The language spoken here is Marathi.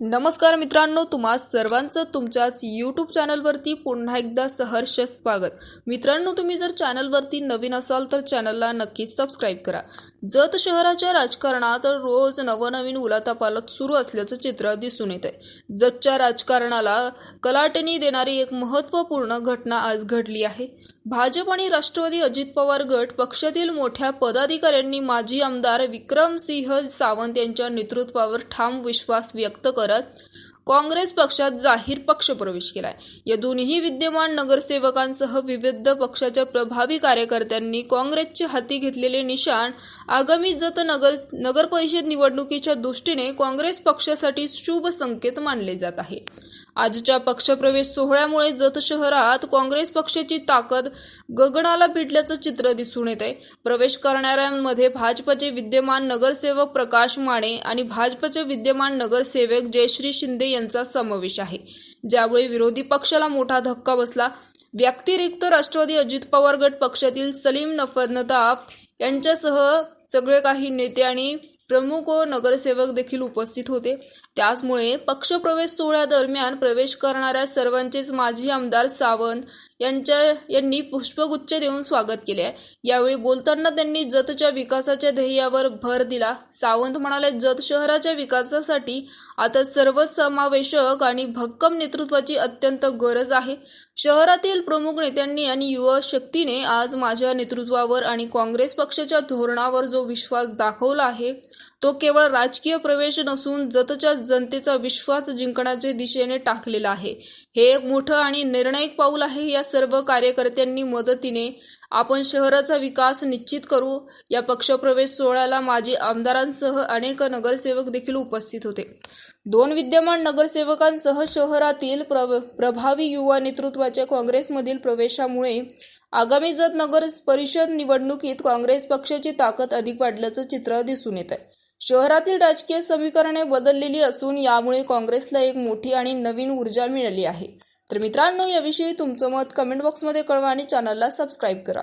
नमस्कार मित्रांनो तुम्हा सर्वांचं तुमच्याच यूट्यूब चॅनलवरती पुन्हा एकदा सहर्ष स्वागत. मित्रांनो तुम्ही जर चॅनलवरती नवीन असाल तर चॅनलला नक्कीच सबस्क्राईब करा. जत शहराच्या राजकारणात रोज नवनवीन उलातापालत सुरू असल्याचं चित्र दिसून येत आहे जतच्या राजकारणाला कलाटणी देणारी एक महत्त्वपूर्ण घटना आज घडली आहे. भाजप आणि राष्ट्रवादी अजित पवार गट पक्षातील मोठ्या पदाधिकाऱ्यांनी माजी आमदार विक्रमसिंह सावंत यांच्या नेतृत्वावर ठाम विश्वास व्यक्त करत काँग्रेस पक्षात जाहीर पक्षप्रवेश केलाय. या दोन्ही विद्यमान नगरसेवकांसह विविध पक्षाच्या प्रभावी कार्यकर्त्यांनी काँग्रेसचे हाती घेतलेले निशाण आगामी जत नगर नगर परिषद निवडणुकीच्या दृष्टीने काँग्रेस पक्षासाठी शुभ संकेत मानले जात आहे. आजच्या पक्षप्रवेश सोहळ्यामुळे जत शहरात काँग्रेस पक्षाची ताकद गगनाला भिडल्याचं चित्र दिसून येत आहे प्रवेश करणाऱ्यांमध्ये भाजपचे विद्यमान नगरसेवक प्रकाश माने आणि भाजपचे विद्यमान नगरसेवक जयश्री शिंदे यांचा समावेश आहे. ज्यामुळे विरोधी पक्षाला मोठा धक्का बसला व्यतिरिक्त राष्ट्रवादी अजित पवार गट पक्षातील सलीम नफरनताफ यांच्यासह सगळे काही नेते आणि प्रमुख व नगरसेवक देखील उपस्थित होते. त्याचमुळे पक्षप्रवेश सोहळ्यादरम्यान प्रवेश करणाऱ्या सर्वांचेच माजी आमदार सावंत यांच्या यांनी पुष्पगुच्छ देऊन स्वागत केले. आहे यावेळी बोलताना त्यांनी जतच्या विकासाच्या ध्येयावर भर दिला. सावंत म्हणाले जत शहराच्या विकासासाठी आता सर्वसमावेशक आणि भक्कम नेतृत्वाची अत्यंत गरज आहे. शहरातील प्रमुख नेत्यांनी आणि युवा शक्तीने आज माझ्या नेतृत्वावर आणि काँग्रेस पक्षाच्या धोरणावर जो विश्वास दाखवला आहे तो केवळ राजकीय प्रवेश नसून जतच्या जनतेचा विश्वास जिंकण्याच्या दिशेने टाकलेला आहे. हे एक मोठं आणि निर्णायक पाऊल आहे या सर्व कार्यकर्त्यांनी मदतीने आपण शहराचा विकास निश्चित करू. या पक्षप्रवेश सोहळ्याला माजी आमदारांसह अनेक नगरसेवक देखील उपस्थित होते. दोन विद्यमान नगरसेवकांसह शहरातील प्र प्रभावी युवा नेतृत्वाच्या काँग्रेसमधील प्रवेशामुळे आगामी जत नगर परिषद निवडणुकीत काँग्रेस पक्षाची ताकद अधिक वाढल्याचं चित्र दिसून येत आहे शहरातील राजकीय समीकरणे बदललेली असून यामुळे काँग्रेसला एक मोठी आणि नवीन ऊर्जा मिळाली आहे. तर मित्रांनो याविषयी तुमचं मत कमेंट बॉक्समध्ये कळवा आणि चॅनलला सबस्क्राईब करा.